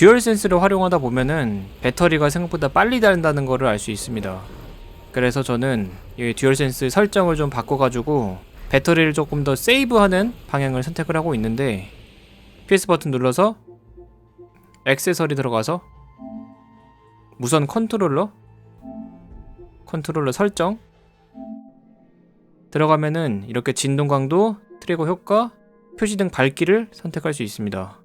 듀얼 센스를 활용하다 보면은 배터리가 생각보다 빨리 닳는다는 거를 알 수 있습니다. 그래서 저는 이 듀얼 센스 설정을 좀 바꿔가지고 배터리를 조금 더 세이브하는 방향을 선택을 하고 있는데 PS 버튼 눌러서 액세서리 들어가서 무선 컨트롤러 컨트롤러 설정 들어가면은 이렇게 진동 강도, 트리거 효과, 표시등 밝기를 선택할 수 있습니다.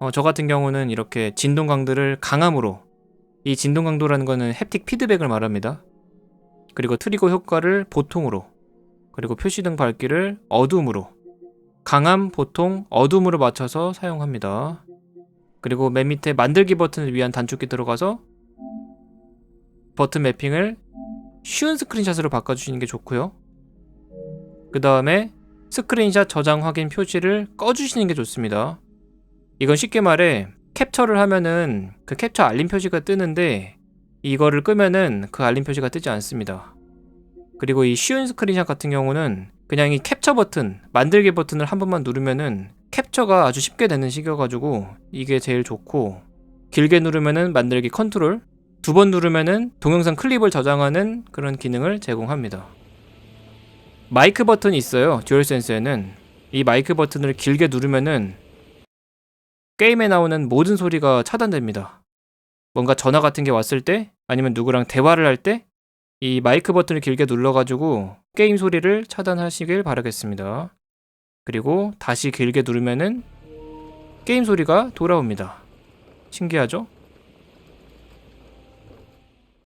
어, 저 같은 경우는 이렇게 진동 강도를 강함으로 이 진동 강도라는 거는 햅틱 피드백을 말합니다. 그리고 트리거 효과를 보통으로 그리고 표시등 밝기를 어둠으로 강함, 보통, 어둠으로 맞춰서 사용합니다. 그리고 맨 밑에 만들기 버튼을 위한 단축키 들어가서 버튼 매핑을 쉬운 스크린샷으로 바꿔주시는 게 좋고요. 그 다음에 스크린샷 저장 확인 표시를 꺼주시는 게 좋습니다. 이건 쉽게 말해 캡처를 하면은 그 캡처 알림 표시가 뜨는데 이거를 끄면은 그 알림 표시가 뜨지 않습니다. 그리고 이 쉬운 스크린샷 같은 경우는 그냥 이 캡처 버튼, 만들기 버튼을 한 번만 누르면은 캡처가 아주 쉽게 되는 식이어가지고 이게 제일 좋고 길게 누르면은 만들기 컨트롤, 두 번 누르면은 동영상 클립을 저장하는 그런 기능을 제공합니다. 마이크 버튼이 있어요. 듀얼센스에는 이 마이크 버튼을 길게 누르면은 게임에 나오는 모든 소리가 차단됩니다. 뭔가 전화 같은 게 왔을 때 아니면 누구랑 대화를 할 때 이 마이크 버튼을 길게 눌러가지고 게임 소리를 차단하시길 바라겠습니다. 그리고 다시 길게 누르면은 게임 소리가 돌아옵니다. 신기하죠?